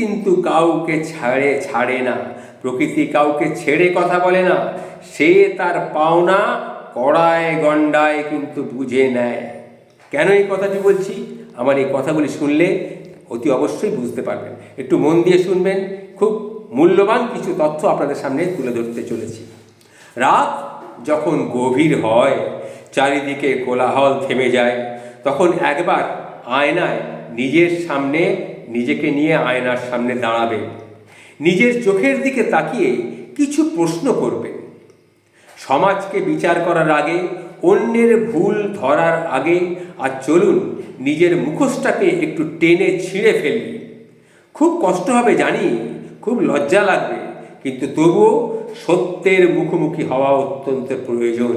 কিন্তু কাউকে ছাড়ে ছাড়ে না। প্রকৃতি কাউকে ছেড়ে কথা বলে না। সে তার পাওনা কড়ায় গণ্ডায় কিন্তু বুঝে নেয়। কেন এই কথাটি বলছি? আমার এই কথাগুলি শুনলে অতি অবশ্যই বুঝতে পারবেন। একটু মন দিয়ে শুনবেন। খুব মূল্যবান কিছু তথ্য আপনাদের সামনে তুলে ধরতে চলেছি। রাত যখন গভীর হয়, চারিদিকে কোলাহল থেমে যায়, তখন একবার আয়নায় নিজের সামনে নিজেকে নিয়ে আয়নার সামনে দাঁড়াবে। নিজের চোখের দিকে তাকিয়ে কিছু প্রশ্ন করবে। সমাজকে বিচার করার আগে, অন্যের ভুল ধরার আগে, আর চলুন নিজের মুখোশটাকে একটু টেনে ছিঁড়ে ফেললি খুব কষ্ট হবে জানি, খুব লজ্জা লাগবে, কিন্তু তবুও সত্যের মুখোমুখি হওয়া অত্যন্ত প্রয়োজন।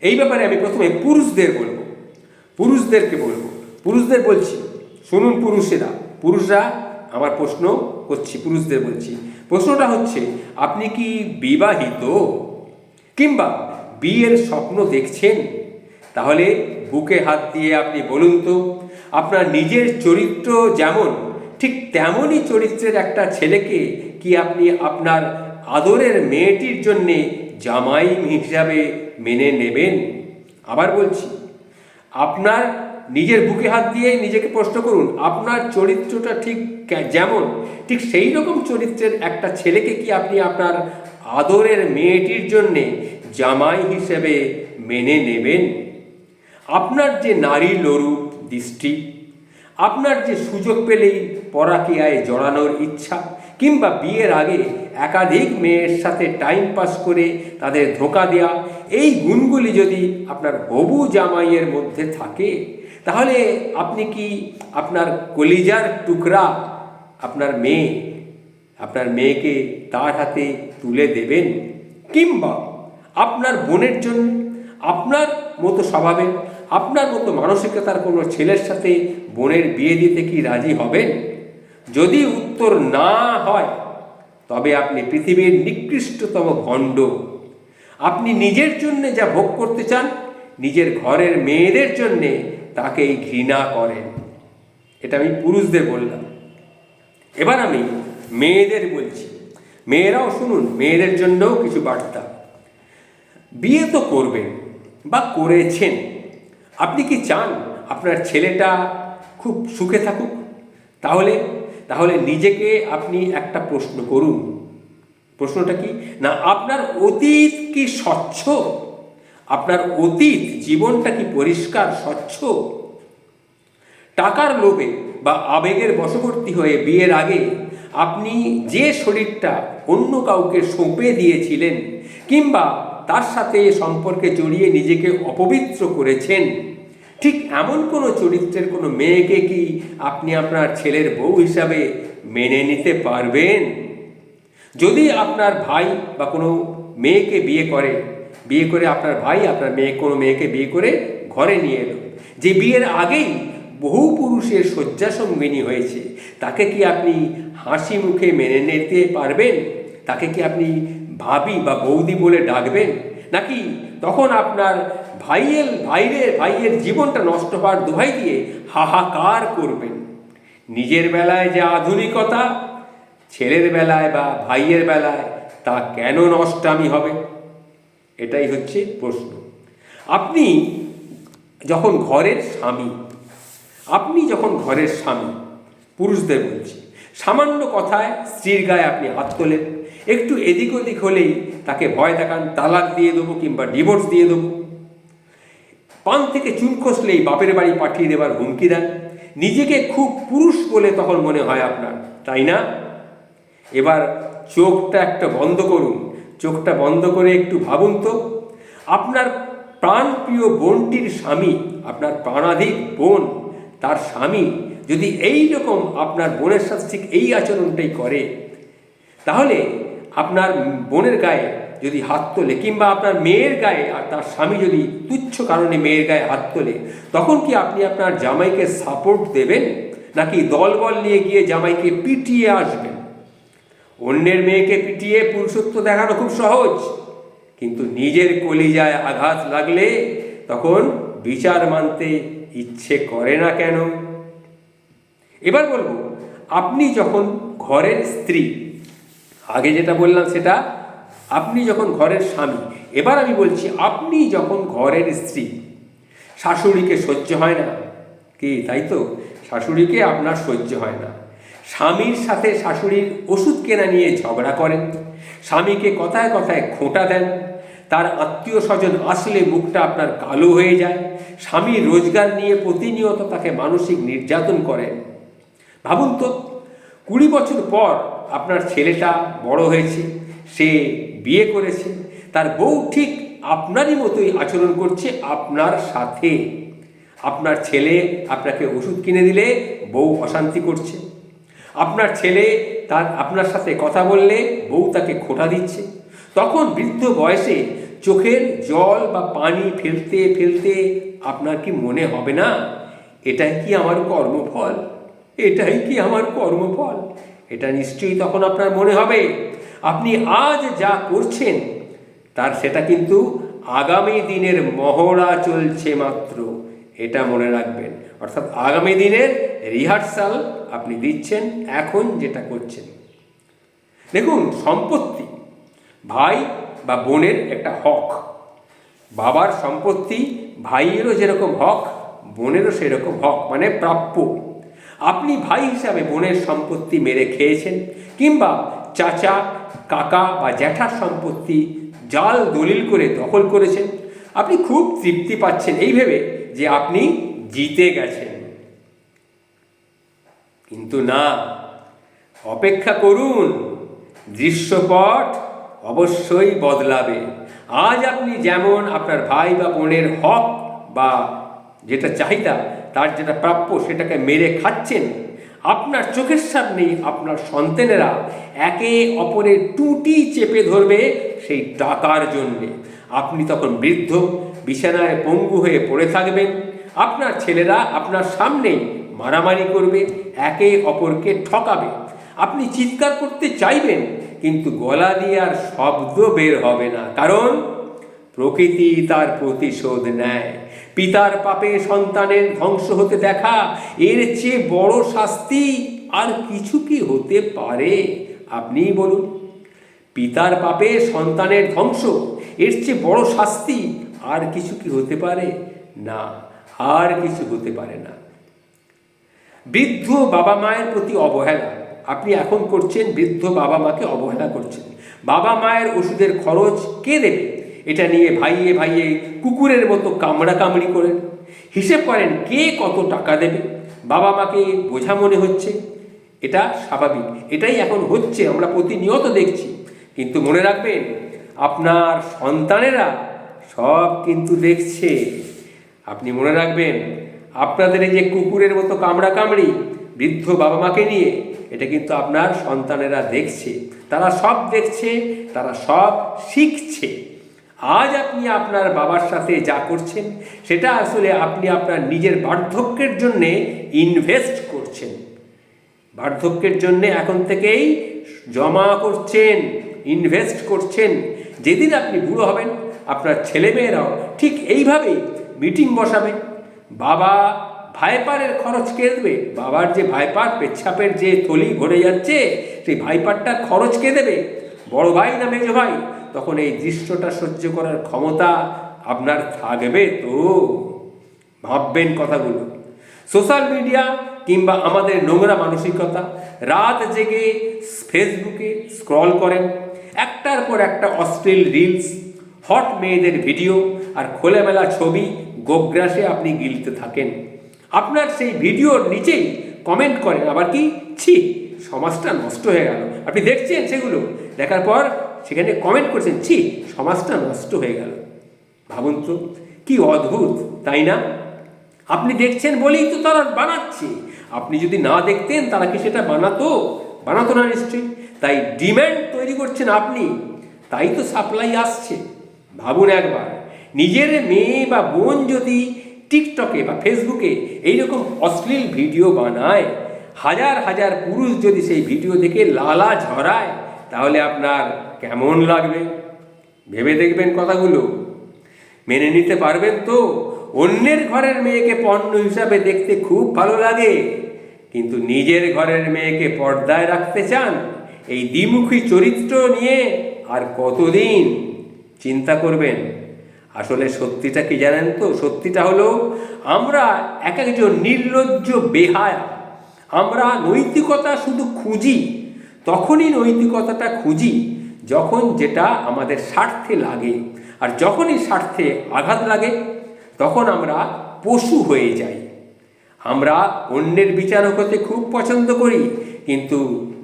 এই ব্যাপারে আমি প্রথমে পুরুষদের বলব। পুরুষদেরকে বলব। পুরুষদের বলছি শুনুন পুরুষেরা, পুরুষরা আমার প্রশ্ন করছি, পুরুষদের বলছি। প্রশ্নটা হচ্ছে, আপনি কি বিবাহিত? কিংবা বিয়ের স্বপ্ন দেখছেন? তাহলে বুকে হাত দিয়ে আপনি বলুন তো, আপনার নিজের চরিত্র যেমন, ঠিক তেমনই চরিত্রের একটা ছেলেকে কি আপনি আপনার আদরের মেয়েটির জন্যে জামাই হিসাবে মেনে নেবেন? আবার বলছি, আপনার নিজের বুকে হাত দিয়ে নিজেকে প্রশ্ন করুন, আপনার চরিত্রটা ঠিক যেমন, ঠিক সেই রকম চরিত্রের একটা ছেলেকে কি আপনি আপনার আদরের মেয়েটির জন্যে জামাই হিসেবে মেনে নেবেন? আপনার যে নারী লরূপ দৃষ্টি, আপনার যে সুযোগ পেলেই পরাকিয়ায় জড়ানোর ইচ্ছা, কিংবা বিয়ের আগে একাধিক মেয়ের সাথে টাইম পাস করে তাদের ধোকা দেওয়া এই গুণগুলি যদি আপনার হবু জামাইয়ের মধ্যে থাকে তাহলে আপনি কি আপনার কলিজার টুকরা আপনার মেয়ে, আপনার মেয়েকে তার হাতে তুলে দেবেন? কিংবা আপনার বোনের জন্য, আপনার মতো স্বভাবের, আপনার মতো মানসিকতার কোনো ছেলের সাথে বোনের বিয়ে দিতে কি রাজি হবেন? যদি উত্তর না হয়, তবে আপনি পৃথিবীর নিকৃষ্টতম ভণ্ড। আপনি নিজের জন্য যা ভোগ করতে চান, নিজের ঘরের মেয়েদের জন্যে তাকেই ঘৃণা করেন। এটা আমি পুরুষদের বললাম। এবার আমি মেয়েদের বলছি। মেয়েরাও শুনুন, মেয়েদের জন্যও কিছু বার্তা। বিয়ে তো করবেন বা করেছেন। আপনি কি চান আপনার ছেলেটা খুব সুখে থাকুক? তাহলে তাহলে নিজেকে আপনি একটা প্রশ্ন করুন। প্রশ্নটা কি? না, আপনার অতীত কি স্বচ্ছ? আপনার অতীত জীবনটা কি পরিষ্কার, স্বচ্ছ? টাকার লোভে বা আবেগের বশবর্তী হয়ে বিয়ের আগে আপনি যে শরীরটা অন্য কাউকে সঁপে দিয়েছিলেন কিংবা তার সাথে সম্পর্কে জড়িয়ে নিজেকে অপবিত্র করেছেন, ঠিক এমন কোনো চরিত্রের কোনো মেয়েকে কি আপনি আপনার ছেলের বউ হিসাবে মেনে নিতে পারবেন? যদি আপনার ভাই বা কোনো মেয়েকে বিয়ে করে বিয়ে করে আপনার ভাই, আপনার মেয়ে, কোনো মেয়েকে বিয়ে করে ঘরে নিয়ে এলো। যে বিয়ের আগেই বহু পুরুষের শয্যাসঙ্গিনী হয়েছে। তাকে কি আপনি হাসি মুখে মেনে নিতে পারবেন? তাকে কি আপনি ভাবি বা বৌদি বলে ডাকবেন? নাকি তখন আপনার ভাইয়ের ভাইয়ের ভাইয়ের জীবনটা নষ্ট হওয়ার দোহাই দিয়ে হাহাকার করবেন? নিজের বেলায় যে আধুনিকতা, ছেলের বেলায় বা ভাইয়ের বেলায় তা কেন নষ্টামি হবে? এটাই হচ্ছে প্রশ্ন। আপনি যখন ঘরের স্বামী, আপনি যখন ঘরের স্বামী, পুরুষদের বলছি, সামান্য কথায় স্ত্রীর গায়ে আপনি হাত তোলেন, একটু এদিক ওদিক হলেই তাকে ভয় দেখান, তালাক দিয়ে দেবো কিংবা ডিভোর্স দিয়ে দেবো। পান থেকে চুন খসলেই বাপের বাড়ি পাঠিয়ে দেবার হুমকি দেন। নিজেকে খুব পুরুষ বলে তখন মনে হয় আপনার, তাই না? এবার চোখটা একটা বন্ধ করুন। চোখটা বন্ধ করে একটু ভাবুন তো। আপনার প্রাণপ্রিয় বোনটির স্বামী, আপনার প্রাণাধিক বোন, তার স্বামী যদি এই রকম আপনার বোনের সাথে ঠিক এই আচরণটাই করে, তাহলে আপনার বোনের গায়ে যদি হাত তোলে কিংবা আপনার মেয়ের গায়ে আর তার স্বামী যদি তুচ্ছ কারণে মেয়ের গায়ে হাত তোলে, তখন কি আপনি আপনার জামাইকে সাপোর্ট দেবেন? নাকি দলবল নিয়ে গিয়ে জামাইকে পিটিয়ে আসবেন? অন্যের মেয়েকে পিটিয়ে পুরুষত্ব দেখানো খুব সহজ। কিন্তু নিজের কলিজায় আঘাত লাগলে তখন বিচার মানতে ইচ্ছে করে না কেন? এবার বলব, আপনি যখন ঘরের স্ত্রী, আগে যেটা বললাম সেটা, আপনি যখন ঘরের স্বামী, এবার আমি বলছি আপনি যখন ঘরের স্ত্রী, শাশুড়িকে সহ্য হয় না। কি, তাই তো? শাশুড়িকে আপনার সহ্য হয় না। স্বামীর সাথে শাশুড়ির ওষুধ কেনা নিয়ে ঝগড়া করেন। স্বামীকে কথায় কথায় খোঁটা দেন। তার আত্মীয় স্বজন আসলে মুখটা আপনার কালো হয়ে যায়। স্বামী রোজগার নিয়ে প্রতিনিয়ত তাকে মানসিক নির্যাতন করেন। ভাবুন তো, কুড়ি বছর পর আপনার ছেলেটা বড় হয়েছে, সে বিয়ে করেছে, তার বউ ঠিক আপনারই মতোই আচরণ করছে আপনার সাথে। আপনার ছেলে আপনাকে ওষুধ কিনে দিলে বউ অশান্তি করছে। আপনার ছেলে তার, আপনার সাথে কথা বললে বউ তাকে খোটা দিচ্ছে। তখন বৃদ্ধ বয়সে চোখের জল বা পানি ফেলতে ফেলতে আপনার কি মনে হবে না? এটাই কি আমার কর্মফল? এটাই কি আমার কর্মফল? এটা নিশ্চয়ই তখন আপনার মনে হবে। আপনি আজ যা করছেন, তার সেটা কিন্তু আগামী দিনের মহড়া চলছে মাত্র। এটা মনে রাখবেন। অর্থাৎ আগামী দিনের রিহার্সাল আপনি দিচ্ছেন, এখন যেটা করছেন। দেখুন, সম্পত্তি, ভাই বা বোনের একটা হক। বাবার সম্পত্তি, ভাইয়েরও যেরকম হক, বোনেরও সেরকম হক মানে প্রাপ্য। আপনি ভাই হিসাবে বোনের সম্পত্তি মেরে খেয়েছেন, কিংবা চাচা, কাকা বা জ্যাঠার সম্পত্তি জাল দলিল করে দখল করেছেন, আপনি খুব তৃপ্তি পাচ্ছেন। এই ভেবে যে আপনি জিতে গেছেন। কিন্তু না, অপেক্ষা করুন, দৃশ্যপট অবশ্যই বদলাবে। আজ আপনি যেমন আপনার ভাই বা বোনের হক বা যেটা চাহিদা, তার যেটা প্রাপ্য সেটাকে মেরে খাচ্ছেন, আপনার চোখের সামনেই আপনার সন্তানেরা একে অপরের টুটি চেপে ধরবে সেই টাকার জন্যে। আপনি তখন বৃদ্ধ বিছানায় পঙ্গু হয়ে পড়ে থাকবেন। আপনার ছেলেরা আপনার সামনেই মারামারি করবে, একে অপরকে ঠকাবে। আপনি চিৎকার করতে চাইবেন, কিন্তু গলা দিয়ে আর শব্দ বের হবে না। কারণ প্রকৃতি তার প্রতিশোধ নেয়। পিতার পাপে সন্তানের ধ্বংস হতে দেখা, এর চেয়ে বড় শাস্তি আর কিছু কি হতে পারে? আপনিই বলুন। পিতার পাপে সন্তানের ধ্বংস, এর চেয়ে বড় শাস্তি আর কিছু কি হতে পারে? না, আর কিছু হতে পারে না। বৃদ্ধ বাবা মায়ের প্রতি অবহেলা। আপনি এখন করছেন, বৃদ্ধ বাবা মাকে অবহেলা করছেন। বাবা মায়ের ওষুধের খরচ কে দেবে? এটা নিয়ে ভাইয়ে ভাইয়ে কুকুরের মতো কামড়া কামড়ি করেন হিসেব করেন কে কত টাকা দেবে? বাবা মাকে বোঝা মনে হচ্ছে। এটা স্বাভাবিক। এটাই এখন হচ্ছে, আমরা প্রতিনিয়ত দেখছি। কিন্তু মনে রাখবেন, আপনার সন্তানেরা সব কিন্তু দেখছে। আপনি মনে রাখবেন, আপনাদের এই যে কুকুরের মতো কামড়া কামড়ি বৃদ্ধ বাবা মাকে নিয়ে, এটা কিন্তু আপনার সন্তানেরা দেখছে। তারা সব দেখছে, তারা সব শিখছে। আজ আপনি আপনার বাবার সাথে যা করছেন, সেটা আসলে আপনি আপনার নিজের বার্ধক্যের জন্যে ইনভেস্ট করছেন। বার্ধক্যের জন্য এখন থেকেই জমা করছেন ইনভেস্ট করছেন। যেদিন আপনি বুড়ো হবেন আপনার ছেলেমেয়েরাও ঠিক এইভাবেই মিটিং বসাবে। বাবা ভাইপারের খরচ কে দেবে বাবার যে ভাইপার পেচ্ছাপের যে থলি ভরে যাচ্ছে, সেই ভাইপারটার খরচ কে দেবে বড় ভাই না মেজো ভাই, তখন এই দৃশ্যটা সহ্য করার ক্ষমতা আপনার থাকবে তো। ভাববেন কথাগুলো। সোশ্যাল মিডিয়া কিংবা আমাদের নোংরা মানসিকতা, রাত জেগে ফেসবুকে স্ক্রল করেন। একটার পর একটা অশ্লীল রিলস হট মেয়েদের ভিডিও আর খোলামেলা ছবি গোগ্রাসে আপনি গিলতে থাকেন। আপনার সেই ভিডিওর নিচেই কমেন্ট করেন, আবার কি? ছি, সমাজটা নষ্ট হয়ে গেল। আপনি দেখছেন সেগুলো? দেখার পর সেখানে কমেন্ট করছেন, ছি, সমাজটা নষ্ট হয়ে গেল। ভাবুন তো, কি অদ্ভুত, তাই না? আপনি দেখছেন বলেই তো তারা বানাচ্ছে। আপনি যদি না দেখতেন, তারা কি সেটা বানাতো? বানাতো না নিশ্চয়ই। তাই ডিম্যান্ড তৈরি করছেন আপনি। তাই তো সাপ্লাই আসছে। ভাবুন একবার। নিজের মেয়ে বা বোন যদি টিকটকে বা ফেসবুকে এইরকম অশ্লীল ভিডিও বানায়, হাজার হাজার পুরুষ যদি সেই ভিডিও দেখে লালা ঝরায়, তাহলে আপনার কেমন লাগবে? ভেবে দেখবেন কথাগুলো। মেনে নিতে পারবেন তো? অন্যের ঘরের মেয়েকে পণ্য হিসাবে দেখতে খুব ভালো লাগে। কিন্তু নিজের ঘরের মেয়েকে পর্দায় রাখতে চান, এই দ্বিমুখী চরিত্র নিয়ে আর কতদিন চিন্তা করবেন। আসলে সত্যিটা কি জানেন তো? সত্যিটা হলো আমরা এক একজন নির্লজ্জ বেহায়া। আমরা নৈতিকতা শুধু খুঁজি, তখনই নৈতিকতাটা খুঁজি, যখন যেটা আমাদের স্বার্থে লাগে। আর যখনই স্বার্থে আঘাত লাগে, তখন আমরা পশু হয়ে যাই। আমরা অন্যের বিচারক হতে খুব পছন্দ করি, কিন্তু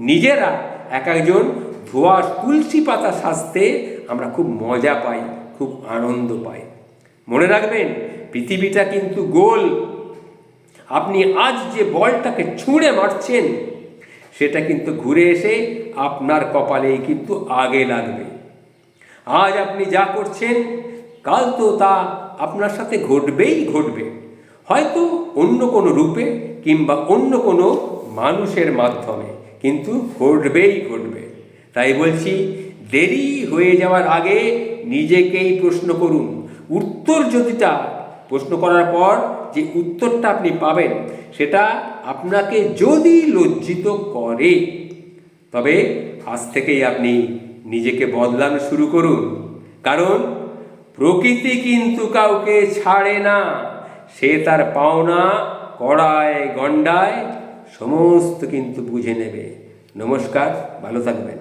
নিজেরা এক একজন ধোয়া তুলসী পাতা সাজতে আমরা খুব মজা পাই, খুব আনন্দ পাই। মনে রাখবেন, পৃথিবীটা কিন্তু গোল। আপনি আজ যে বলটাকে ছুঁড়ে মারছেন, সেটা কিন্তু ঘুরে এসে আপনার কপালেই কিন্তু আগে লাগবে। আজ আপনি যা করছেন, কাল তো তা আপনার সাথে ঘটবেই ঘটবে। হয়তো অন্য কোনো রূপে কিংবা অন্য কোনো মানুষের মাধ্যমে, কিন্তু ঘটবেই ঘটবে। তাই বলছি, দেরি হয়ে যাওয়ার আগে নিজেকেই প্রশ্ন করুন। উত্তর যদিটা প্রশ্ন করার পর যে উত্তরটা আপনি পাবেন, সেটা আপনাকে যদি লজ্জিত করে, তবে আজ থেকেই আপনি নিজেকে বদলানো শুরু করুন। কারণ প্রকৃতি কিন্তু কাউকে ছাড়ে না। সে তার পাওনা, কড়ায়, গণ্ডায় সমস্ত কিন্তু বুঝে নেবে। নমস্কার, ভালো থাকবেন।